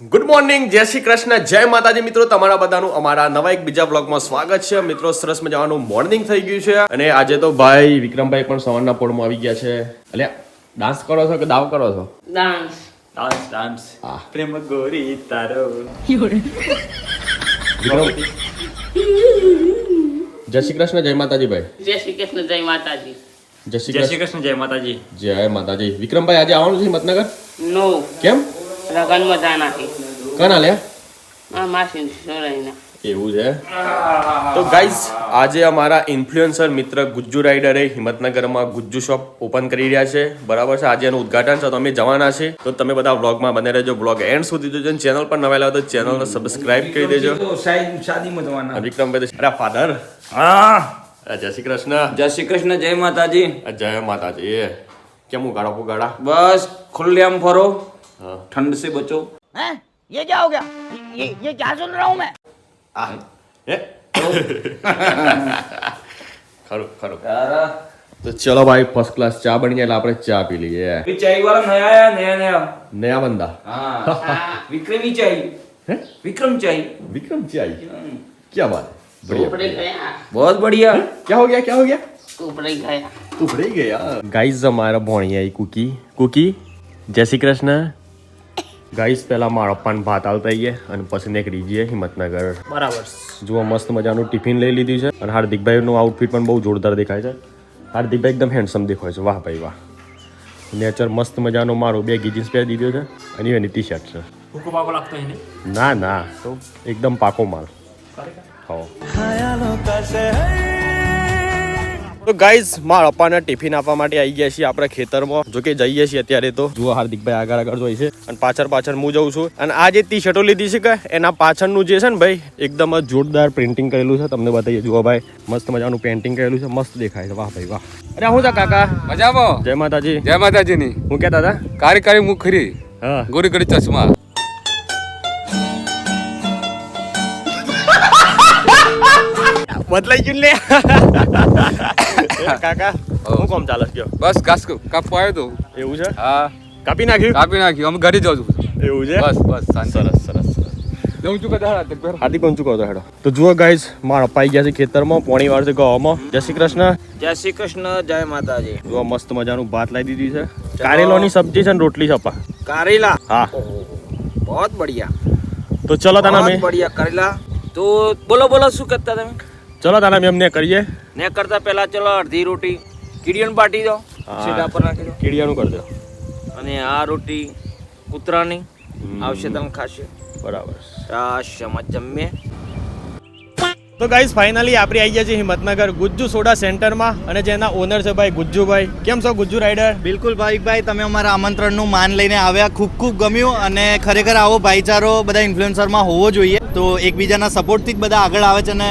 Good morning જય શ્રી કૃષ્ણ જય માતાજી મિત્રો તમારા બધાનું અમારા નવા એક બીજા બ્લોગમાં સ્વાગત છે. મિત્રો સરસ મજાનું મોર્નિંગ થઈ ગયું છે અને આજે તો ભાઈ વિક્રમભાઈ પણ સવારના પોળમાં આવી ગયા છે. એટલે ડાન્સ કરો છો કે દાવ કરો છો? ડાન્સ ડાન્સ ડાન્સ પ્રેમ ગોરી તારો. વિક્રમ જય શ્રી કૃષ્ણ જય માતાજી ભાઈ. જય શ્રી કૃષ્ણ જય માતાજી. જય શ્રી જય શ્રી કૃષ્ણ કૃષ્ણ જય માતાજી. જય માતાજી. વિક્રમભાઈ આજે આવવાનું છે મતનગર નો કેમ? લગન મજા નાખી. કન આ માસી સોરાઈના. એવું છે? તો ગાઈઝ આજે અમારા ઇન્ફ્લુએન્સર મિત્ર ગુજ્જુ રાઇડરે હિંમતનગરમાં ગુજ્જુ શોપ ઓપન કરી રહ્યા છે. બરાબર છે? આજે એનું ઉદઘાટન છે. તો અમે જવાના છે. તો તમે બધા વ્લોગમાં બને રહેજો. વ્લોગ એન્ડ સુધી જોજો. ચેનલ પર નવા લાવો તો ચેનલને સબસ્ક્રાઇબ કરી દેજો. શાદીમાં જવાના. વિક્રમભાઈ તો- અરે ફાધર હા. જય શ્રી કૃષ્ણ. જય શ્રી કૃષ્ણ જય માતાજી. જય માતાજી. એ કેમ ઉગાડો પુગાડા બસ ખુલ્લેઆમ ફરો. ठंड से बचो हैं ये क्या हो गया ये ये क्या सुन रहा हूँ मैं આ હે ખરું ખરું તો ચલો ભાઈ ફર્સ્ટ ક્લાસ ચા બની જાય એટલે આપણે ચા પી લઈએ अभी चाय वाला नया आया नया नया નયા બંદા हाँ विक्रमी चाय है विक्रम चाय विक्रम चाय क्या बात है बढ़िया ઉપડે ગયા बहुत बढ़िया क्या हो गया क्या हो गया ઉપડે ગયા તું ભરાઈ ગયા ગાઈઝ અમારા ભોણી આવી કુકી ગાઈસ પહેલાં મારા પપ્પાને ભાત આવતા આવીએ અને પછી એક રીજીએ હિંમતનગર. બરાબર. જુઓ મસ્ત મજાનું ટિફિન લઈ લીધું છે અને હાર્દિકભાઈનું આઉટફિટ પણ બહુ જોરદાર દેખાય છે. હાર્દિકભાઈ એકદમ હેન્ડસમ દેખાય છે. વાહ ભાઈ વાહ. નેચર મસ્ત મજાનો મારો બે જીન્સ પહેરી દીધો છે અને એની ટી શર્ટ છે ના? ના તો એકદમ પાકો માલ. હા તો ગાઈઝ મારા પપ્પાને ટિફિન આપવા માટે આવી ગયા છીએ આપણે ખેતરમાં. જો કે જઈએ છીએ અત્યારે તો. જુઓ હાર્દિકભાઈ આગળ આગળ જોઈ છે. અને પાછળ પાછળ હું જઉં છું. અને આ જે ટી શર્ટો લીધી છે કે એના પાછળનું જે છે ને ભાઈ એકદમ જ જોરદાર પ્રિન્ટિંગ કરેલું છે. તમને બતાવીએ. જુઓ ભાઈ મસ્ત મજાનું પેન્ટિંગ કરેલું છે. મસ્ત દેખાય છે. વાહ ભાઈ વાહ. અરે હું તા કાકા? મજામાં? જય માતાજી. જય માતાજીની. હું કહેતા હતા? કાર્યકારી મુખરી. હા. ગોરી ગોરી ચશ્મા. બદલાઈ ગયું લે. કાકા હું કોમ ચાલે ગયો બસ કાસ કાપવા આવ્યો તો. એવું છે? હા. કાપી નાખ્યું? કાપી નાખ્યું અમે ઘરે જાઉં છું એવું છે? બસ બસ સરસ સરસ હાથી પહોંચું કહો હેડો? તો જુઓ ગાઈઝ માર ગયા છે ખેતરમાં પોણી વાર છે ગવામાં. જય કૃષ્ણ. જય શ્રી કૃષ્ણ જય માતાજી. જુઓ મસ્ત મજાનું ભાત લાવી દીધી છે. કારેલોની સબ્જી છે ને રોટલી સપા કારેલા? હા. બહુત બઢિયા. તો ચલો તને બઢિયા કરેલા. તો બોલો બોલો શું કરતા તમે? ચલો તારા મેમ અમને કરીએ. ને કરતા પહેલા ચલો અડધી રોટી કીડીઓને પાટી દો. સીધા પર નાખી દો. કીડિયાનું કરી દો. અને આ રોટી કૂતરાની આવશે તમે ખાશે. બરાબર. આ શમત જમીએ તો ગાઈઝ ફાઇનલી આપણે આવી ગયા છીએ હિંમતનગર ગુજ્જુ સોડા સેન્ટરમાં અને જેના ઓનર છે ભાઈ ગુજ્જુભાઈ. કેમ છો ગુજ્જુ રાઈડર બિલકુલ ભાવિકભાઈ તમે અમારા આમંત્રણનું માન લઈને આવ્યા. ખૂબ ખૂબ ગમ્યું અને ખરેખર આવો ભાઈચારો બધા ઇન્ફ્લુએન્સરમાં હોવો જોઈએ. તો એકબીજાના સપોર્ટથી જ બધા આગળ આવે છે અને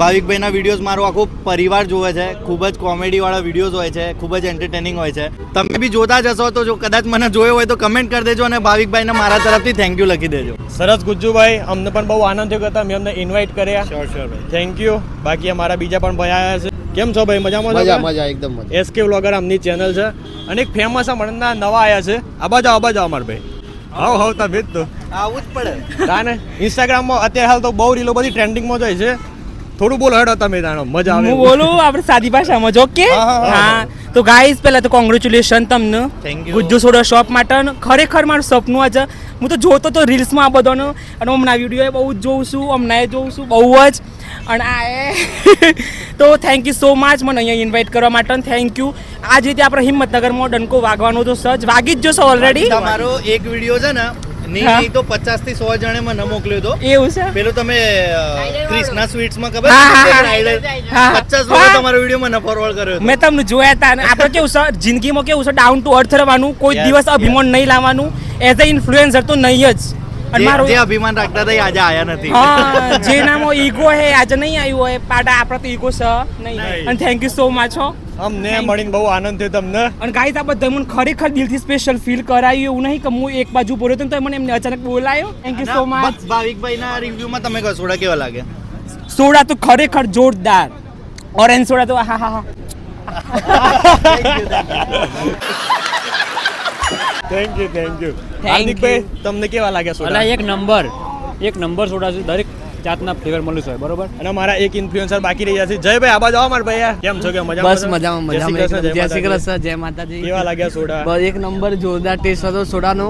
ભાવિકભાઈના વિડીયોઝ મારો આખો પરિવાર જોવે છે. ખૂબ જ કોમેડીવાળા વિડીયોઝ હોય છે. ખૂબ જ એન્ટરટેનિંગ હોય છે. તમે બી જોતા જશો તો જો કદાચ મને જોયો હોય તો કમેન્ટ કરી દેજો અને ભાવિકભાઈને મારા તરફથી થેન્ક યુ લખી દેજો. સરસ ગુજ્જુભાઈ અમને પણ બહુ આનંદ થયો હતા મેં અમને ઇન્વાઇટ કર્યા. શ્યોર શ્યોર ભાઈ. થેન્ક યુ બાકી અમારા બીજા પણ ભાઈ આવ્યા છે. કેમ છો ભાઈ? મજામાં છો મજા મજા એકદમ મજા. એસકે વ્લોગર આમની ચેનલ છે. અને એક ફેમસ હમણાં નવા આયા છે. આબા જાઓ આબા જાઓ અમાર ભાઈ. હાવ હાવ તમે જ તો. આવું જ પડે. તાને ઇન્સ્ટાગ્રામમાં અત્યારે હાલ તો બહુ રીલો બધી ટ્રેન્ડિંગમાં જાય છે. થોડું બોલો હેડો તમે જાણો મજા આવે હું બોલું આપણે સાદી ભાષામાં જો કે હા, તો ગાઈઝ પહેલા તો કોંગ્રેચ્યુલેશન તમને. ગુજ્જુ સોડા શોપ માટે. ખરેખર મારું સપનું આજે છે હું તો જોતો તો રીલ્સમાં આ બધાનો અને હમણાં વીડિયો બહુ જ જોઉં છું હમણાં એ જોઉં છું બહુ જ. અને આ એ. તો થેન્ક યુ સો મચ મને અહીંયા ઇન્વાઇટ કરવા માટે થેન્ક યુ આ જ રીતે આપણે હિંમતનગરમાં ડંકો વાગવાનો તો સજ. વાગી જ જશો ઓલરેડી તમારો એક વીડિયો છે ને નહીં તો પચાસથી સો જણે મને મોકલ્યો તો. એવું છે? પેલો તમે ક્રિષ્ના સ્વીટ્સમાં ખબર. પચાસ લોકો તમારો વીડિયો મને ફોરવર્ડ કર્યો મેં તમને જોયા હતા અને આપણે કેવું છે જિંદગીમાં કેવું છે ડાઉન ટુ અર્થ રહેવાનું કોઈ દિવસ અભિમાન નહીં લાવવાનું. એઝ અ ઇન્ફ્લુએન્સર તો નહીં જ. અને જે- અભિમાન રાખતા હતા આજે આયા નથી. જે નામો ઈગો હે આજે નહીં આવ્યું હોય. પાટા આપણે તો ઈગો છે. નહીં. નહીં. અને થેન્ક યુ સો મચ હો. અમને મળીને બહુ આનંદ થયો તમને. અને ગાઈસ આ બધા મને ખરેખર દિલથી સ્પેશિયલ ફીલ કરાયું એવું નહીં કે હું એક બાજુ બોલ્યો તો મને એમને અચાનક બોલાયો. થેન્ક યુ સો મચ બસ ભાવિકભાઈના રિવ્યુમાં તમે કહો સોડા કેવા લાગે? સોડા તો ખરેખર જોરદાર. ઓરેન્જ સોડા તો હા હા હા. થેન્ક યુ થેન્ક યુ હાર્દિકભાઈ તમને કેવા લાગ્યા સોડા? એક નંબર. એક નંબર સોડા છે. દરેક જાતના ફ્લેવર મળ્યું છે બરોબર? અને મારા એક ઇન્ફ્લુએન્સર બાકી રહ્યા છે. જય ભાઈ આબા જાવ માર ભાઈ કેમ છો કે મજામાં બસ મજામાં જય મજામાં. જય શ્રી માતાજી. કૃષ્ણ જય માતાજી. કેવા લાગ્યા સોડા? બસ એક નંબર જોરદાર ટેસ્ટ હતો સોડાનો.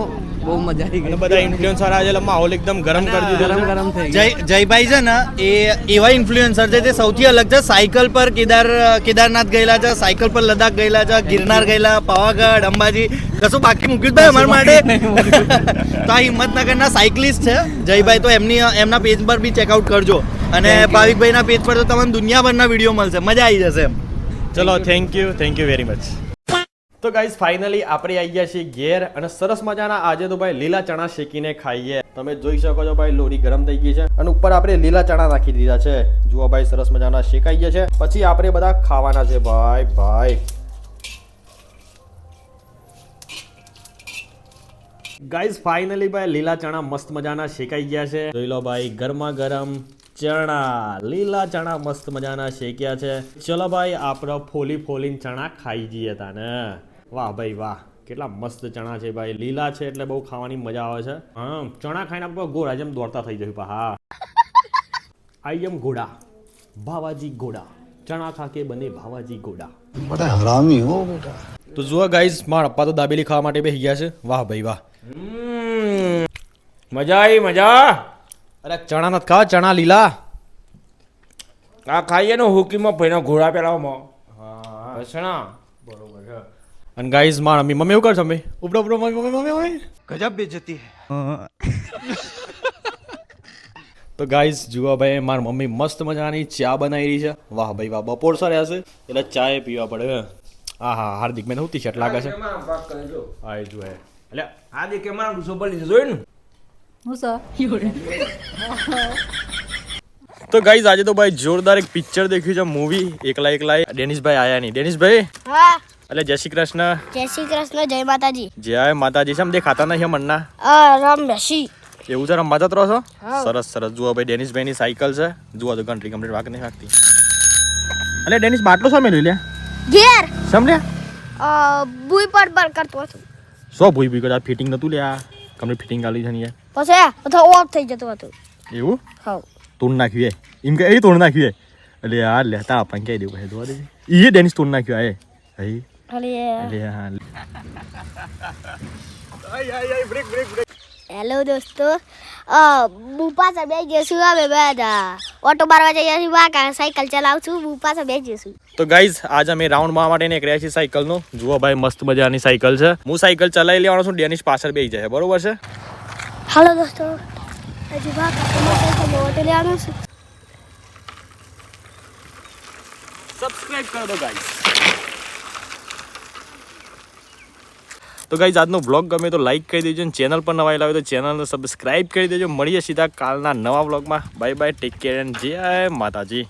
બહુ મજા આવી ગઈ. બધા ઇન્ફ્લુએન્સર આજે માહોલ એકદમ ગરમ કરી દીધો ગરમ ગરમ થઈ જય જયભાઈ છે ને એ એવા ઇન્ફ્લુએન્સર છે જે સૌથી અલગ છે. સાયકલ પર કેદાર કેદારનાથ ગયેલા છે સાયકલ પર લદ્દાખ ગયેલા છે ગિરનાર ગયેલા પાવાગઢ અંબાજી. કશું બાકી મૂક્યું ભાઈ અમારા માટે? તો આ હિંમતનગરના સાયકલિસ્ટ છે. જયભાઈ તો એમની એમના પેજ પર બી ચેકઆઉટ કરજો. અને ભાવિકભાઈના પેજ પર તો તમને દુનિયાભરના વીડિયો મળશે. મજા આવી જશે એમ. ચલો thank you thank you very much તો ગાઈઝ ફાઇનલી આપણે આવી ગયા છીએ ઘેર અને સરસ મજાના આજે તો ભાઈ લીલા ચણા શેકીને ખાઈએ. તમે જોઈ શકો છો ભાઈ લોરી ગરમ થઈ ગઈ છે અને ઉપર આપણે લીલા ચણા નાખી દીધા છે. જુઓ ભાઈ, સરસ મજાના શેકાઈ ગયા છે. પછી આપણે બધા ખાવાના છે ભાઈ ભાઈ. ગાઈઝ ફાઇનલી ભાઈ, લીલા ચણા મસ્ત મજાના શેકાઈ ગયા છે. જોઈ લો ભાઈ, ગરમા ગરમ ચણા, લીલા ચણા મસ્ત મજાના શેક્યા છે. ચલો ભાઈ, આપણે ફોલી ફોલીને ચણા ખાઈ જઈએ તાને. વાહ ભાઈ વાહ કેટલા મસ્ત ચણા છે ભાઈ. લીલા છે એટલે બહુ ખાવાની મજા આવે છે. હા ચણા ખાઈને આપણે ગોળા જેમ દોડતા થઈ જશું હા. આઈ એમ ઘોડા ભાવાજી ઘોડા ચણા ખાકે બને ભાવાજી ઘોડા બધા હરામી હો બેટા. તો જુઓ ગાઈઝ મારા પપ્પા તો દાબેલી ખાવા માટે બેસી ગયા છે. વાહ ભાઈ વાહ. મજા આવી મજા. અરે ચણા નથી ખાવા ચણા લીલા. આ ખાઈએ ને હુકીમાં ભાઈના ઘોડા પેલામાં. હા. ચણા બરોબર છે. અને ગાઈઝ મારા મમ્મી મમ્મી એવું કરશો મમ્મી ઉપડો ઉપડો મમ્મી મમ્મી મમ્મી મમ્મી ગજબ બેજતી તો ગાઈઝ જુઓ ભાઈ માર મમ્મી મસ્ત મજાની ચા બનાવી રહી છે વાહ ભાઈ વાહ બપોર સર હશે એટલે ચાય પીવા પડે હા હા હાર્દિક મેં હું શર્ટ લાગે છે હા એ જો હે એટલે હાર્દિક કે મારા ગુસ્સો પડી જોયું ને તો ગાઈઝ આજે તો ભાઈ જોરદાર એક પિક્ચર દેખ્યું છે મૂવી એકલા એકલા ડેનિશભાઈ આયા નહીં ડેનિશભાઈ હા એટલે જય શ્રી કૃષ્ણ. જય શ્રી કૃષ્ણ જય માતાજી. જય માતાજી છે દેખાતા નહીં મનના? આ રામ બેસી. એવું છે રમવા રહો છો? સરસ સરસ. જુઓ ભાઈ ડેનિશભાઈની સાયકલ છે. જુઓ તો કન્ટ્રી કમ્પ્લીટ વાગ નહીં વાગતી એટલે ડેનિશ બાટલો સામે લઈ લે? ઘેર. સમજ્યા અ, ભૂઈ પર પર કરતો હતો. સો ભૂઈ ભૂઈ કદાચ ફિટિંગ નતું લે આ? કમ્પ્લીટ ફિટિંગ આલી છે ને પછી તો ઓફ થઈ જતો હતો. એવું? હા. તોડ નાખ્યું એમ કે એ તોડ નાખ્યું એટલે યાર લેતા આપણને કહી દેવું ભાઈ દેજે. એ ડેનિસ તોડ નાખ્યું આ એ? હેલો દોસ્તો. બુપા હું પાછા બે જઈશું હવે બધા. ઓટો મારવા જઈએ છીએ વાકા સાયકલ ચલાવું છું બુપા પાછા બે જઈશું તો ગાઈઝ આજ અમે રાઉન્ડ મારવા માટે નીકળ્યા છીએ સાયકલનો. જુઓ ભાઈ મસ્ત મજાની સાયકલ છે. હું સાયકલ ચલાવી લેવાનો છું ડેનિશ પાછળ બેસી જાય બરોબર છે? હાલો દોસ્તો. હજી વાકા સાયકલ ઓટો લેવાનું છે. સબસ્ક્રાઇબ કરો ગાઈઝ તો ગાઈઝ આજનો વ્લોગ ગમે તો લાઈક કરી દેજો અને ચેનલ પર નવા લાવે તો ચેનલને સબસ્ક્રાઈબ કરી દેજો. મળીએ સીધા કાલના નવા વ્લોગમાં bye bye take care and જય માતાજી.